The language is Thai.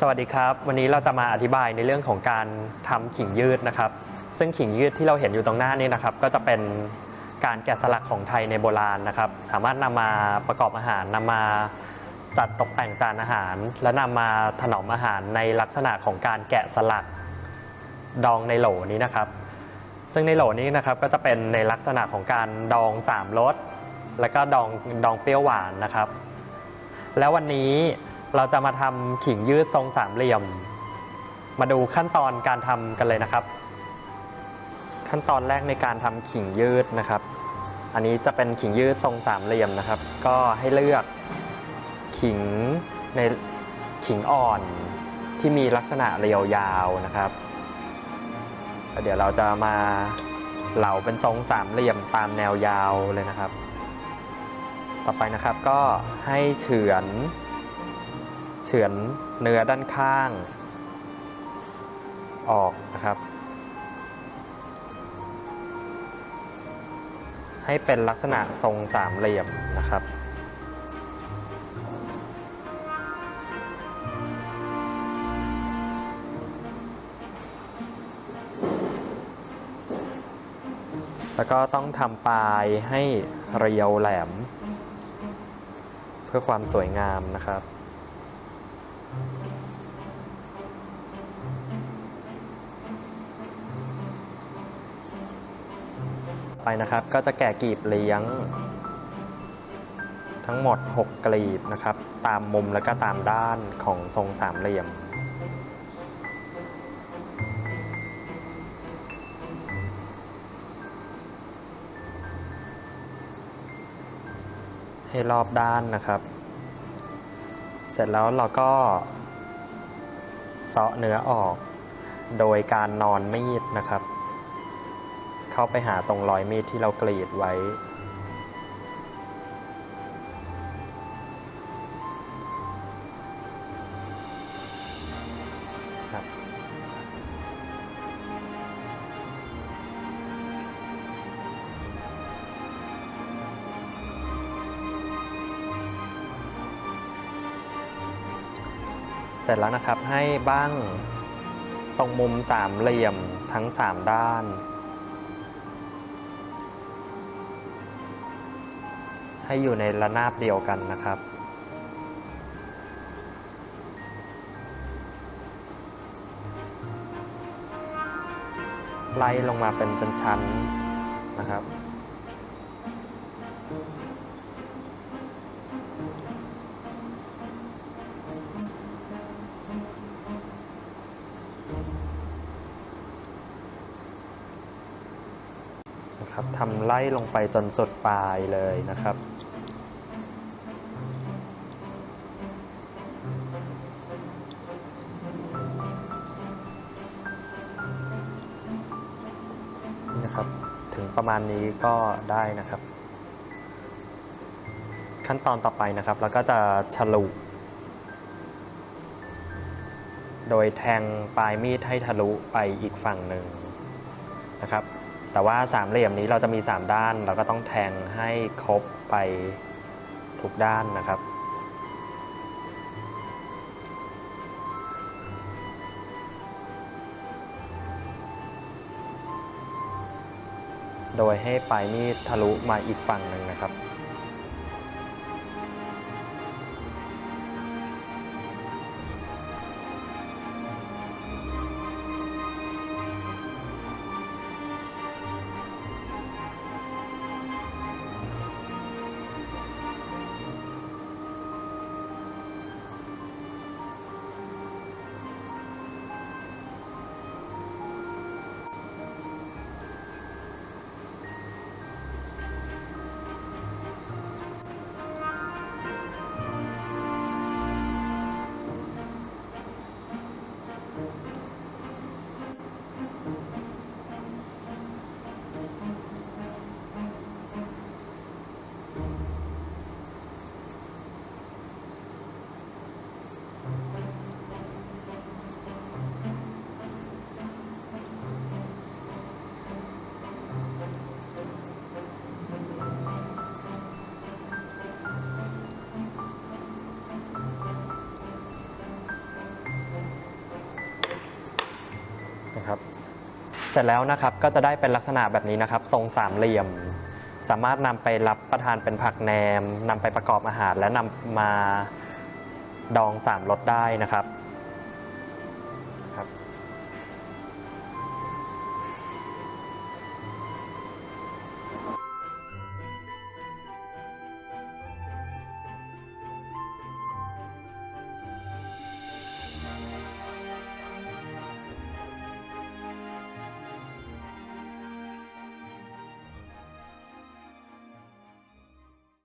สวัสดีครับ วันนี้เราจะมาอธิบายในเรื่องของการทำขิงยืดนะครับ ซึ่งขิงยืดที่เราเห็นอยู่ตรงหน้านี้นะครับ ก็จะเป็นการแกะสลักของไทยในโบราณนะครับ สามารถนำมาประกอบอาหารนำมาจัดตกแต่งจานอาหาร และนำมาถนอมอาหารในลักษณะของการแกะสลักดองในโหลนี้นะครับ ซึ่งในโหลนี้นะครับก็จะเป็นในลักษณะของการดองสามรสแล้วก็ดองดองเปรี้ยวหวานนะครับ แล้ววันนี้ เราจะมาทำขิงยืดทรงสามเหลี่ยม มาดูขั้นตอนการทำกันเลยนะครับ ขั้นตอนแรกในการทำขิงยืดนะครับ อันนี้จะเป็นขิงยืดทรงสามเหลี่ยมนะครับ ก็ให้เลือกขิงในขิงอ่อนที่มีลักษณะเรียวยาวนะครับ เดี๋ยวเราจะมาเหลาเป็นทรงสามเหลี่ยมตามแนวยาวเลยนะครับ ต่อไปนะครับก็ให้เฉือน เฉือนเนื้อด้านข้าง ออกนะครับ ให้เป็นลักษณะทรงสามเหลี่ยมนะครับแล้วก็ต้องทำปลายให้เรียวแหลม เพื่อความสวยงามนะครับ ไปนะครับ ก็จะแกะกลีบเลี้ยง ทั้งหมด 6 กลีบนะครับ ตามมุมแล้วก็ตามด้านของทรงสามเหลี่ยม ให้รอบด้านนะครับ เสร็จแล้วเราก็เซาะเนื้อออก โดยการนอนมีดนะครับ เข้าไปหาตรงรอยมีดที่เรากรีดไว้ ครับ เสร็จแล้วนะครับให้บ้างตรงมุมสามเหลี่ยมทั้งสามด้าน ให้อยู่ในระนาบเดียวกันนะครับ ไล่ลงมาเป็นชั้นๆนะครับนะครับทำไล่ลงไปจนสุดปลายเลยนะครับ นะครับ ถึงประมาณนี้ก็ได้นะครับ ขั้นตอนต่อไปนะครับเราก็จะฉลุ โดยแทงปลายมีดให้ทะลุไปอีกฝั่งหนึ่งนะครับ แต่ว่าสามเหลี่ยมนี้เราจะมี 3 ด้าน เราก็ต้องแทงให้ครบไปทุกด้านนะครับ โดยให้ปลายมีดทะลุมาอีกฝั่งหนึ่งนะครับ สร็จแล้วนะครับก็จะได้เป็นลักษณะแบบนี้นะครับ ทรงสามเหลี่ยม สามารถนำไปรับประทานเป็นผักแหนมนำไปประกอบอาหาร และนำมาดองสามรสได้นะครับ